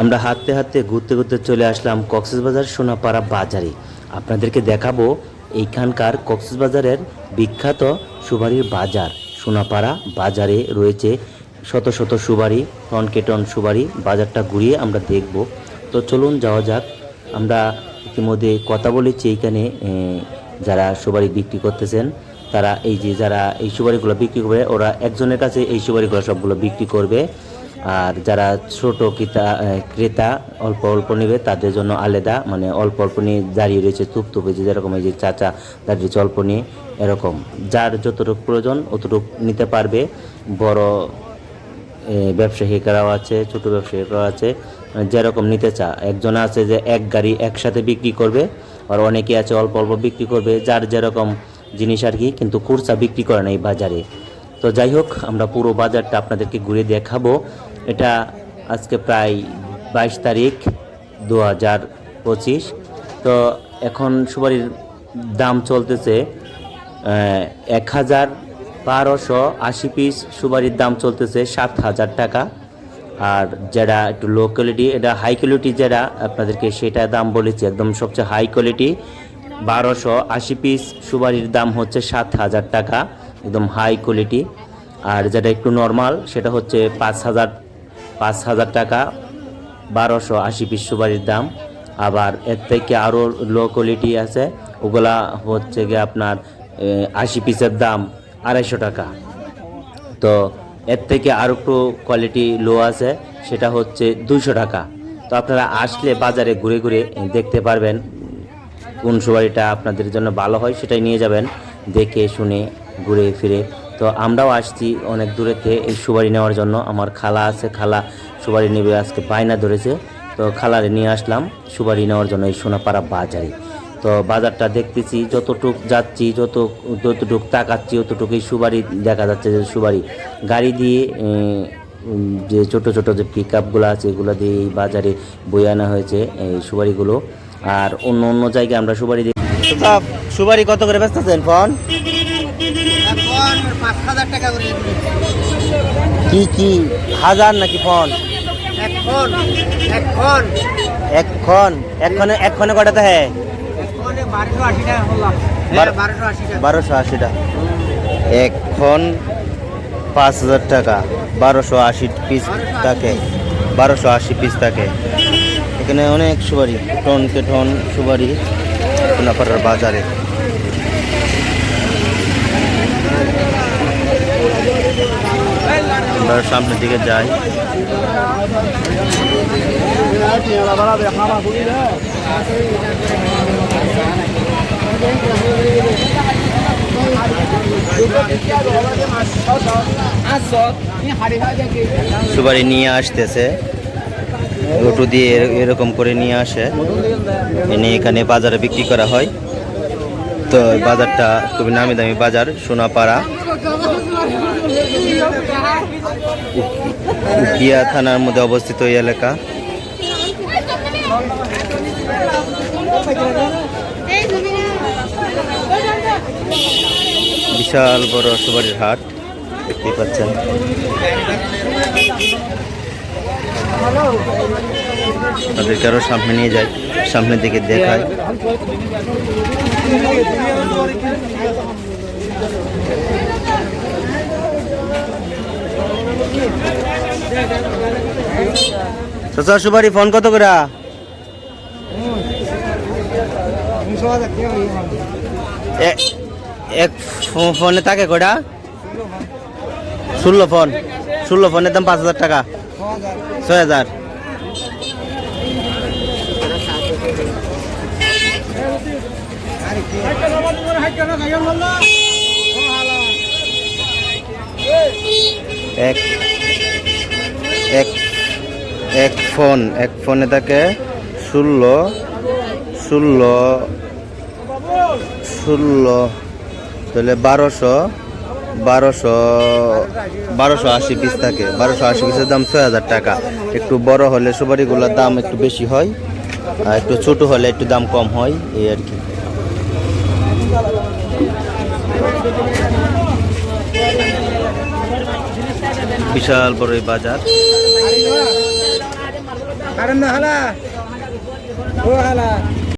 আমরা হাঁটতে হাঁটতে ঘুরতে ঘুরতে চলে আসলাম কক্সবাজার সোনাপাড়া বাজারে। আপনাদেরকে দেখাবো এইখানকার কক্সবাজারের বিখ্যাত সুবারির বাজার। সোনাপাড়া বাজারে রয়েছে শত শত সুবারি টন কে টন সুবারি বাজারটা ঘুরিয়ে আমরা দেখব। তো চলুন যাওয়া যাক। আমরা ইতিমধ্যে কথা বলেছি এইখানে যারা সুবারি বিক্রি করতেছেন। তারা এই যে যারা এই সুপারিগুলো বিক্রি করবে, ওরা একজনের কাছে এই সুপারিগুলো সবগুলো বিক্রি করবে। আর যারা ছোট ক্রেতা ক্রেতা, অল্প অল্প নেবে, তাদের জন্য আলাদা মানে অল্প অল্প নিয়ে দাঁড়িয়ে রয়েছে তুপ তুপে যে যেরকম এই যে চাচা দাঁড়িয়ে রয়েছে অল্প নিয়ে এরকম। যার যতটুকু প্রয়োজন, অতটুকু নিতে পারবে। বড় ব্যবসায়িকরাও আছে, ছোট ব্যবসায়িকরাও আছে মানে যেরকম নিতে চা একজন আছে যে এক গাড়ি একসাথে বিক্রি করবে, আর অনেকে আছে অল্প অল্প বিক্রি করবে, যার যেরকম জিনিস আর কি, কিন্তু কুরসা বিক্রি করে না এই বাজারে। তো যাই হোক, আমরা পুরো বাজারটা আপনাদেরকে ঘুরে দেখাবো। এটা আজকে প্রায় বাইশ তারিখ দু হাজার পঁচিশ। তো এখন সুপারির দাম চলতেছে এক হাজার বারোশো আশি পিস। সুপারির দাম চলতেছে সাত হাজার টাকা। আর যেটা একটু লো কোয়ালিটি এটা হাই কোয়ালিটি যেটা আপনাদেরকে সেটা দাম বলেছি, একদম সবচেয়ে হাই কোয়ালিটি বারোশো আশি পিস। সুপারির দাম হচ্ছে সাত হাজার টাকা, একদম হাই কোয়ালিটি আর যেটা একটু নর্মাল সেটা হচ্ছে পাঁচ হাজার পাঁচ হাজার টাকা, বারোশো আশি পিস সুপারির দাম। আবার এর থেকে আরও লো কোয়ালিটি আছে, ওগুলা হচ্ছে গিয়ে আপনার আশি পিসের দাম আড়াইশো টাকা। তো এর থেকে আরও একটু কোয়ালিটি লো আছে, সেটা হচ্ছে দুশো টাকা। তো আপনারা আসলে বাজারে ঘুরে ঘুরে দেখতে পারবেন কোন সুপারিটা আপনাদের জন্য ভালো হয়, সেটাই নিয়ে যাবেন। দেখে শুনে ঘুরে ফিরে তো আমরাও আসছি অনেক দূরেতে এই সুপারি নেওয়ার জন্য। আমার খালা আছে, খালা সুপারি নেবে, আজকে বায়না ধরেছে। তো খালারে নিয়ে আসলাম, সুপারি নেওয়ার জন্য এই সোনাপাড়া বাজারে। তো বাজারটা দেখতেছি, যতটুক যাচ্ছি, যত, যতটুক তাকাচ্ছি ততটুকুই সুপারি দেখা যাচ্ছে যে সুপারি গাড়ি দিয়ে যে ছোট ছোট যে পিক আপগুলো আছে, এগুলো দিয়ে এই বাজারে বয়ে আনা হয়েছে এই সুপারিগুলো। আর অন্য অন্য জায়গায় আমরা সুপারি দিই সুপারি কত করে ফোন? এখন পাঁচ হাজার টাকা করে কি কি? হাজার নাকি ফোন? এখন এখন এখন এক্ষণে কটাতে হ্যাঁ বারোশো আশি টাকা। আশিটা এখন পাঁচ হাজার টাকা। বারোশো আশি পিস থাকে। বারোশো আশি পিস থাকে। এখানে অনেক সুপারি টন কে টন সুপারি। সোনাপাড়ার বাজারে। আমরা সামনের দিকে যাই। সুপারি নিয়ে আসতেছে। অটো দিয়ে এর- এরকম করে নিয়ে আসে। এনে এখানে বাজারে বিক্রি করা হয়। তো বাজারটা খুবই নামি দামি বাজার, সোনাপাড়া। উকিয়া থানার মধ্যে অবস্থিত এই এলাকা। বিশাল বড় সুপারির হাট দেখতেই পাচ্ছেন। তাদেরকে আরও সামনে নিয়ে যায়, সামনের দিকে দেখায়। চাচা, সুপারি, ফোন কত করে? এক ফোনে থাকে কটা ষোলো ফোন। ষোলো ফোনের দাম পাঁচ হাজার টাকা। ছয় হাজার। এক এক এক ফোন এক ফোনে থাকে ষোলো ষোলো ষোলো তাহলে বারোশো। বারোশো বারোশো আশি পিস থাকে। বারোশো আশি পিসের দাম ছয় হাজার টাকা। একটু বড় হলে সুপারিগুলোর দাম একটু বেশি হয়, আর একটু ছোট হলে একটু দাম কম হয়, এই আর কি। বিশাল বড় এই বাজার। হালা। হালা।